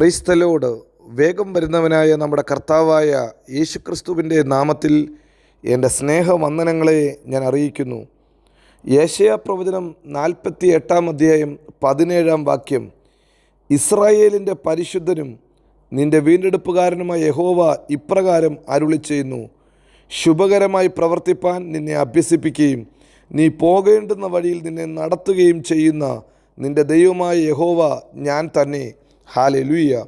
പ്രീസ്തലോട് വേഗം വരുന്നവനായ നമ്മുടെ കർത്താവായ യേശുക്രിസ്തുവിന്റെ നാമത്തിൽ എന്റെ സ്നേഹവന്ദനങ്ങളെ ഞാൻ അറിയിക്കുന്നു. യേശയ പ്രവചനം നാൽപ്പത്തി എട്ടാം അധ്യായം പതിനേഴാം വാക്യം. ഇസ്രായേലിന്റെ പരിശുദ്ധനും നിന്റെ വീണ്ടെടുപ്പുകാരനുമായ യഹോവ ഇപ്രകാരം അരുളി ചെയ്യുന്നു. ശുഭകരമായി പ്രവർത്തിപ്പാൻ നിന്നെ അഭ്യസിപ്പിക്കുകയും നീ പോകേണ്ടുന്ന വഴിയിൽ നിന്നെ നടത്തുകയും ചെയ്യുന്ന നിന്റെ ദൈവമായ യഹോവ ഞാൻ തന്നെ. ഹാലെലുയ്യ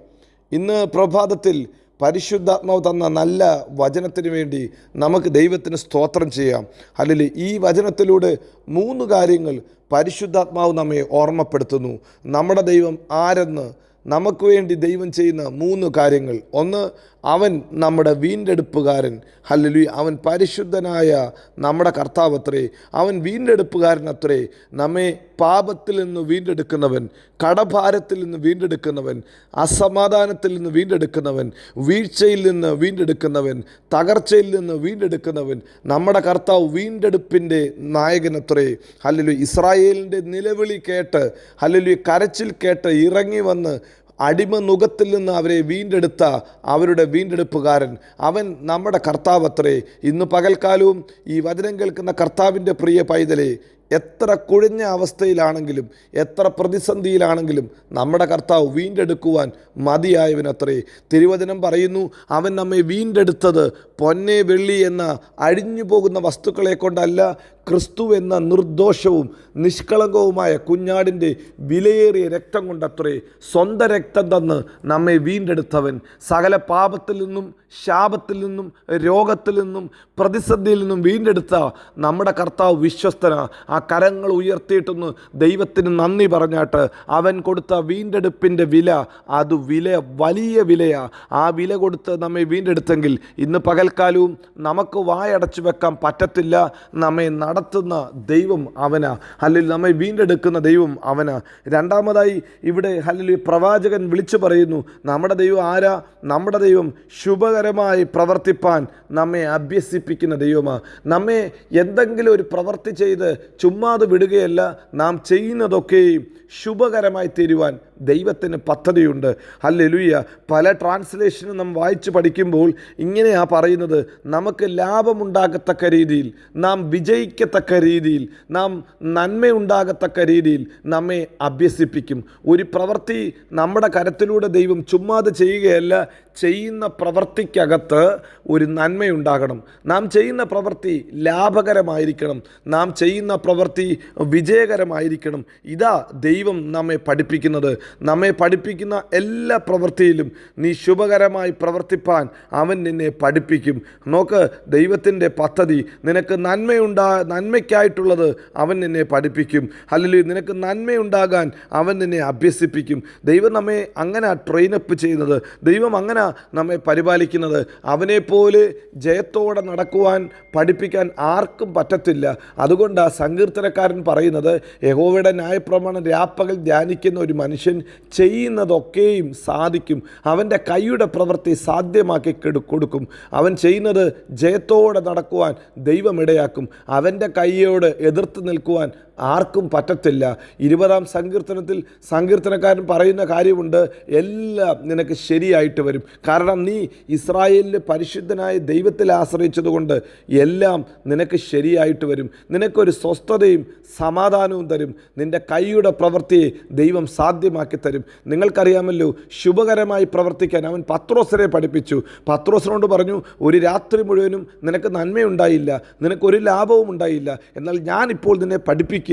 ഇന്ന് പ്രഭാതത്തിൽ പരിശുദ്ധാത്മാവ് തന്ന നല്ല വചനത്തിന് വേണ്ടി നമുക്ക് ദൈവത്തിന് സ്തോത്രം ചെയ്യാം. അല്ലെങ്കിൽ ഈ വചനത്തിലൂടെ മൂന്ന് കാര്യങ്ങൾ പരിശുദ്ധാത്മാവ് നമ്മെ ഓർമ്മപ്പെടുത്തുന്നു. നമ്മുടെ ദൈവം ആരെന്ന് നമുക്ക് വേണ്ടി ദൈവം ചെയ്യുന്ന മൂന്ന് കാര്യങ്ങൾ. ഒന്ന് അവൻ നമ്മുടെ വീണ്ടെടുപ്പുകാരൻ. ഹല്ലലു അവൻ പരിശുദ്ധനായ നമ്മുടെ കർത്താവ് അത്രേ. അവൻ വീണ്ടെടുപ്പുകാരൻ അത്രേ. നമ്മെ പാപത്തിൽ നിന്ന് വീണ്ടെടുക്കുന്നവൻ കടഭാരത്തിൽ നിന്ന് വീണ്ടെടുക്കുന്നവൻ അസമാധാനത്തിൽ നിന്ന് വീണ്ടെടുക്കുന്നവൻ വീഴ്ചയിൽ നിന്ന് വീണ്ടെടുക്കുന്നവൻ തകർച്ചയിൽ നിന്ന് വീണ്ടെടുക്കുന്നവൻ നമ്മുടെ കർത്താവ് വീണ്ടെടുപ്പിന്റെ നായകനത്രേ ഹല്ലലു ഇസ്രായേലിന്റെ നിലവിളി കേട്ട് ഹല്ലലു കരച്ചിൽ കേട്ട് ഇറങ്ങി വന്ന് അടിമ നുഖത്തിൽ നിന്ന് അവരെ വീണ്ടെടുത്ത അവരുടെ വീണ്ടെടുപ്പുകാരൻ. അവൻ നമ്മുടെ കർത്താവത്രേ. ഇന്ന് പകൽക്കാലവും ഈ വചനം കേൾക്കുന്ന കർത്താവിന്റെ പ്രിയ പൈതലെ എത്ര കുഴിഞ്ഞ അവസ്ഥയിലാണെങ്കിലും എത്ര പ്രതിസന്ധിയിലാണെങ്കിലും നമ്മുടെ കർത്താവ് വീണ്ടെടുക്കുവാൻ മതിയായവനത്രേ. തിരുവചനം പറയുന്നു അവൻ നമ്മെ വീണ്ടെടുത്തത് പൊന്നെ വെള്ളി എന്ന അഴിഞ്ഞു പോകുന്ന വസ്തുക്കളെ കൊണ്ടല്ല ക്രിസ്തു എന്ന നിർദോഷവും നിഷ്കളങ്കവുമായ കുഞ്ഞാടിന്റെ വിലയേറിയ രക്തം കൊണ്ടത്രേ സ്വന്തം രക്തം തന്ന് നമ്മെ വീണ്ടെടുത്തവൻ. സകല പാപത്തിൽ നിന്നും ശാപത്തിൽ നിന്നും രോഗത്തിൽ നിന്നും പ്രതിസന്ധിയിൽ നിന്നും വീണ്ടെടുത്ത നമ്മുടെ കർത്താവ് വിശ്വസ്തന. ആ കരങ്ങൾ ഉയർത്തിയിട്ടൊന്ന് ദൈവത്തിന് നന്ദി പറഞ്ഞാട്ട് അവൻ കൊടുത്ത വീണ്ടെടുപ്പിന്റെ വില അത് വില വലിയ വിലയാണ് ആ വില കൊടുത്ത് നമ്മെ വീണ്ടെടുത്തെങ്കിൽ ഇന്ന് പകൽക്കാലവും നമുക്ക് വായടച്ചു വെക്കാൻ പറ്റത്തില്ല. നമ്മെ നടത്തുന്ന ദൈവം അവനാ. അല്ലെങ്കിൽ നമ്മെ വീണ്ടെടുക്കുന്ന ദൈവം അവനാ. രണ്ടാമതായി ഇവിടെ അല്ലെങ്കിൽ പ്രവാചകൻ വിളിച്ചു പറയുന്നു നമ്മുടെ ദൈവം ആരാ? നമ്മുടെ ദൈവം ശുഭകരമായി പ്രവർത്തിപ്പാൻ നമ്മെ അഭ്യസിപ്പിക്കുന്ന ദൈവമാണ് നമ്മെ എന്തെങ്കിലും ഒരു പ്രവൃത്തി ചെയ്ത് ചുമ്മാതെ വിടുകയല്ല നാം ചെയ്യുന്നതൊക്കെയും ശുഭകരമായി തീരുവാൻ ദൈവത്തിന് പദ്ധതിയുണ്ട്. ഹല്ലേലൂയ. പല ട്രാൻസ്ലേഷനും നാം വായിച്ച് പഠിക്കുമ്പോൾ ഇങ്ങനെയാണ് പറയുന്നത്. നമുക്ക് ലാഭമുണ്ടാകത്തക്ക രീതിയിൽ നാം വിജയിക്കത്തക്ക രീതിയിൽ നാം നന്മയുണ്ടാകത്തക്ക രീതിയിൽ നമ്മെ അഭ്യസിപ്പിക്കും. ഒരു പ്രവൃത്തി നമ്മുടെ കരത്തിലൂടെ ദൈവം ചുമ്മാതെ ചെയ്യുകയല്ല ചെയ്യുന്ന പ്രവൃത്തിക്കകത്ത് ഒരു നന്മയുണ്ടാകണം. നാം ചെയ്യുന്ന പ്രവൃത്തി ലാഭകരമായിരിക്കണം. നാം ചെയ്യുന്ന പ്രവൃത്തി വിജയകരമായിരിക്കണം. ഇതാ ദൈവം നമ്മെ പഠിപ്പിക്കുന്നത്. നമ്മെ പഠിപ്പിക്കുന്ന എല്ലാ പ്രവൃത്തിയിലും നീ ശുഭകരമായി പ്രവർത്തിപ്പാൻ അവൻ നിന്നെ പഠിപ്പിക്കും. നോക്ക് ദൈവത്തിന്റെ പദ്ധതി നിനക്ക് നന്മയുണ്ടാ നന്മയ്ക്കായിട്ടുള്ളത് അവൻ നിന്നെ പഠിപ്പിക്കും. അല്ലെങ്കിൽ നിനക്ക് നന്മയുണ്ടാകാൻ അവൻ നിന്നെ അഭ്യസിപ്പിക്കും. ദൈവം നമ്മെ അങ്ങനെ ട്രെയിനപ്പ് ചെയ്യുന്നത് ദൈവം അങ്ങനെ നമ്മെ പരിപാലിക്കുന്നത് അവനെപ്പോലെ ജയത്തോടെ നടക്കുവാൻ പഠിപ്പിക്കാൻ ആർക്കും പറ്റത്തില്ല. അതുകൊണ്ട് സങ്കീർത്തനക്കാരൻ പറയുന്നത് യഹോവയുടെ ന്യായപ്രമാണം രാപ്പകൽ ധ്യാനിക്കുന്ന ഒരു മനുഷ്യൻ ചെയ്യുന്നതൊക്കെയും സാധിക്കും. അവന്റെ കൈയുടെ പ്രവൃത്തി സാധ്യമാക്കി കെടു കൊടുക്കും. അവൻ ചെയ്യുന്നത് ജയത്തോടെ നടക്കുവാൻ ദൈവം ഇടയാക്കും. അവന്റെ കൈയോട് എതിർത്ത് നിൽക്കുവാൻ ആർക്കും പറ്റത്തില്ല. ഇരുപതാം സങ്കീർത്തനത്തിൽ സങ്കീർത്തനക്കാരൻ പറയുന്ന കാര്യമുണ്ട്. എല്ലാം നിനക്ക് ശരിയായിട്ട് വരും. കാരണം നീ ഇസ്രായേലിലെ പരിശുദ്ധനായ ദൈവത്തിൽ ആശ്രയിച്ചതുകൊണ്ട് എല്ലാം നിനക്ക് ശരിയായിട്ട് വരും. നിനക്കൊരു സ്വസ്ഥതയും സമാധാനവും തരും. നിന്റെ കൈയുടെ പ്രവൃത്തിയെ ദൈവം സാധ്യമാക്കി തരും. നിങ്ങൾക്കറിയാമല്ലോ ശുഭകരമായി പ്രവർത്തിക്കാൻ അവൻ പത്രോസരെ പഠിപ്പിച്ചു. പത്രോസിനോട് പറഞ്ഞു ഒരു രാത്രി മുഴുവനും നിനക്ക് നന്മയുണ്ടായില്ല. നിനക്കൊരു ലാഭവും ഉണ്ടായില്ല എന്നാൽ ഞാനിപ്പോൾ നിന്നെ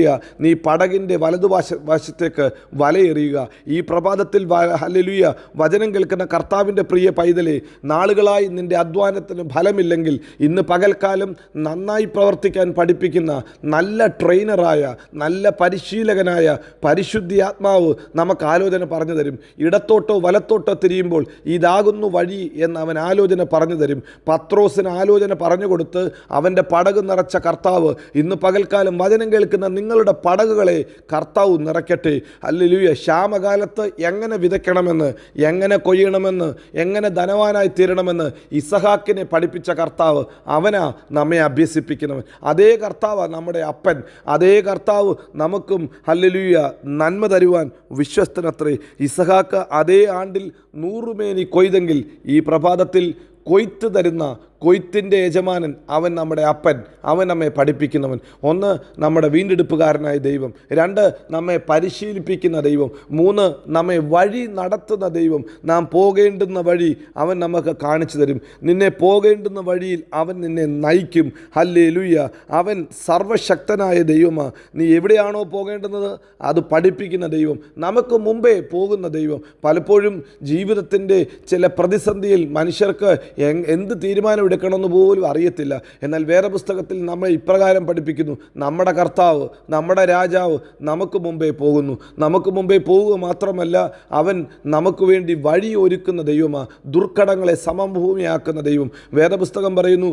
പഠിപ്പിക്കുക നീ പടകിന്റെ വലതുവശ വശത്തേക്ക് വലയെറിയുക. ഈ പ്രഭാതത്തിൽ ഹലലുയ വചനം കേൾക്കുന്ന കർത്താവിന്റെ പ്രിയ പൈതലെ നാളുകളായി നിന്റെ അധ്വാനത്തിന് ഫലമില്ലെങ്കിൽ ഇന്ന് പകൽക്കാലം നന്നായി പ്രവർത്തിക്കാൻ പഠിപ്പിക്കുന്ന നല്ല ട്രെയിനറായ നല്ല പരിശീലകനായ പരിശുദ്ധി ആത്മാവ് നമുക്ക് ആലോചന പറഞ്ഞു തരും. ഇടത്തോട്ടോ വലത്തോട്ടോ തിരിയുമ്പോൾ ഇതാകുന്നു വഴി എന്ന് അവൻ ആലോചന പറഞ്ഞു തരും. പത്രോസിന് ആലോചന പറഞ്ഞു കൊടുത്ത് അവന്റെ പടക് നിറച്ച കർത്താവ് ഇന്ന് പകൽക്കാലം വചനം കേൾക്കുന്ന നിങ്ങളുടെ പടകുകളെ കർത്താവ് നിറയ്ക്കട്ടെ. അല്ലെലൂയ ക്ഷാമകാലത്ത് എങ്ങനെ വിതയ്ക്കണമെന്ന് എങ്ങനെ കൊയ്യണമെന്ന് എങ്ങനെ ധനവാനായി തീരണമെന്ന് ഇസഹാക്കിനെ പഠിപ്പിച്ച കർത്താവ് അവനാ നമ്മെ അഭ്യസിപ്പിക്കുന്നവൻ. അതേ കർത്താവ് നമ്മുടെ അപ്പൻ. അതേ കർത്താവ് നമുക്കും ഹല്ലേലൂയ നന്മ തരുവാൻ വിശ്വസ്തനത്രേ. ഇസഹാക്ക് അതേ ആണ്ടിൽ നൂറുമേനി കൊയ്തെങ്കിൽ ഈ പ്രഭാതത്തിൽ കൊയ്ത്ത് തരുന്ന കൊയ്ത്തിന്റെ യജമാനൻ അവൻ നമ്മുടെ അപ്പൻ അവൻ നമ്മെ പഠിപ്പിക്കുന്നവൻ. ഒന്ന് നമ്മുടെ വീണ്ടെടുപ്പുകാരനായ ദൈവം. രണ്ട് നമ്മെ പരിശീലിപ്പിക്കുന്ന ദൈവം. മൂന്ന് നമ്മെ വഴി നടത്തുന്ന ദൈവം. നാം പോകേണ്ടുന്ന വഴി അവൻ നമുക്ക് കാണിച്ചു തരും. നിന്നെ പോകേണ്ടുന്ന വഴിയിൽ അവൻ നിന്നെ നയിക്കും. ഹല്ലേ ലുയ്യ അവൻ സർവശക്തനായ ദൈവമാണ് നീ എവിടെയാണോ പോകേണ്ടുന്നത്? അത് പഠിപ്പിക്കുന്ന ദൈവം. നമുക്ക് മുമ്പേ പോകുന്ന ദൈവം. പലപ്പോഴും ജീവിതത്തിന്റെ ചില പ്രതിസന്ധിയിൽ മനുഷ്യർക്ക് എന്ത് തീരുമാനം എടുക്കണമെന്ന് പോലും അറിയത്തില്ല. എന്നാൽ വേറെ പുസ്തകത്തിൽ നമ്മൾ ഇപ്രകാരം പഠിപ്പിക്കുന്നു. നമ്മുടെ കർത്താവ് നമ്മുടെ രാജാവ് നമുക്ക് മുമ്പേ പോകുന്നു. നമുക്ക് മുമ്പേ പോവുക മാത്രമല്ല അവൻ നമുക്ക് വേണ്ടി വഴി ഒരുക്കുന്ന ദൈവമാ ദുർഘടങ്ങളെ സമഭൂമിയാക്കുന്ന ദൈവം. വേദപുസ്തകം പറയുന്നു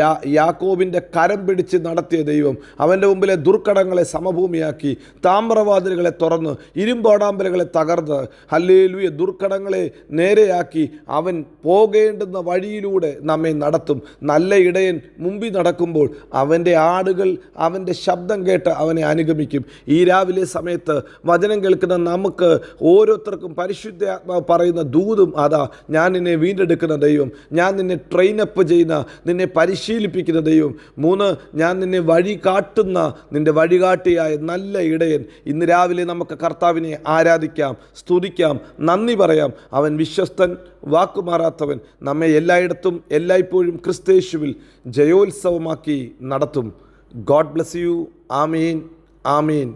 യാ യാക്കോബിന്റെ കരം പിടിച്ച് നടത്തിയ ദൈവം അവന്റെ മുമ്പിലെ ദുർഘടങ്ങളെ സമഭൂമിയാക്കി താമ്രവാതിലുകളെ തുറന്ന് ഇരുമ്പോടാമ്പലുകളെ തകർന്ന് ഹല്ലേലൂയ ദുർഘടങ്ങളെ നേരെയാക്കി അവൻ പോകേണ്ടുന്ന വഴിയിലൂടെ നമ്മെ നടത്തും നല്ല ഇടയൻ മുമ്പിൽ നടക്കുമ്പോൾ അവന്റെ ആടുകൾ അവന്റെ ശബ്ദം കേട്ട് അവനെ അനുഗമിക്കും. ഈ രാവിലെ സമയത്ത് വചനം കേൾക്കുന്ന നമുക്ക് ഓരോരുത്തർക്കും പരിശുദ്ധാത്മാവ് പറയുന്ന ദൂതും അതാ ഞാൻ നിന്നെ വീണ്ടെടുക്കുന്ന ദൈവം. ഞാൻ നിന്നെ ട്രെയിനപ്പ് ചെയ്യുന്ന നിന്നെ പരിശീലിപ്പിക്കുന്ന ദൈവം. മൂന്ന് ഞാൻ നിന്നെ വഴി കാട്ടുന്ന നിന്റെ വഴികാട്ടിയായ നല്ല ഇടയൻ. ഇന്ന് രാവിലെ നമുക്ക് കർത്താവിനെ ആരാധിക്കാം സ്തുതിക്കാം നന്ദി പറയാം. അവൻ വിശ്വസ്തൻ വാക്കുമാറാത്തവൻ. നമ്മെ എല്ലായിടത്തും എല്ലായ്പ്പോഴും ക്രിസ്തേശുവിൽ ജയോത്സവമാക്കി നടത്തും. ഗോഡ് ബ്ലസ് യു ആമീൻ. ആമീൻ.